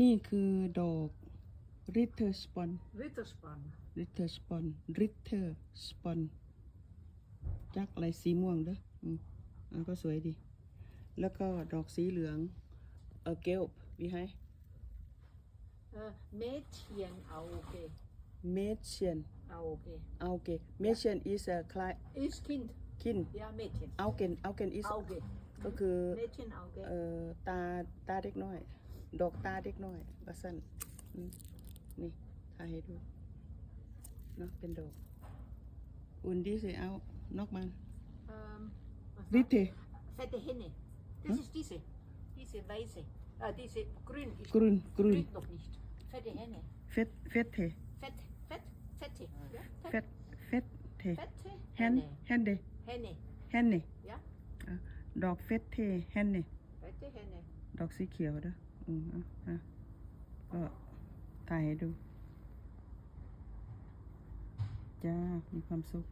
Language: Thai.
นี่คือดอกริเทอร์สปอน Ritterspan. ริเทอร์สปอนริเทอร์สปอนจักอะไรสีม่วงเด้ออืมอันก็สวยดี แล้วก็ดอกสีเหลือง เออเกลบวีไฮ Äh, Mädchenauge. เมเชียน Auge. เอาเกเมเชียน is a คล้าย Ist Kind. กิน Ja, Mädchen. เอาเกนเอาเกน is Auge. ก็คือ Mädchenauge. เอ่อตาตาเด็กน้อย ดอกตาเด็กน้อยว่าสั้นอืมนี่ถ่ายให้ดูเนาะเป็นดอก อุ่นดีสิเอานอกมัน Ähm, was ริ war- เท Fette Henne. Das ist diese. Diese weiße. Äh, diese grün. ist- กรุนกรุน Blüht noch nicht. Fette Henne. เฟตเฟตเท Fett, fett, fette. Ja, เฟ fett. ตเฟตเท Fette แฮน Henne. แฮนเด Henne. แฮนเน Ja, ดอกเฟตเทแฮนเน fette Henne. ดอกสีเขียวเด้อ อืมอะอะก็ถ่ายให้ดู จ้า มีความสุข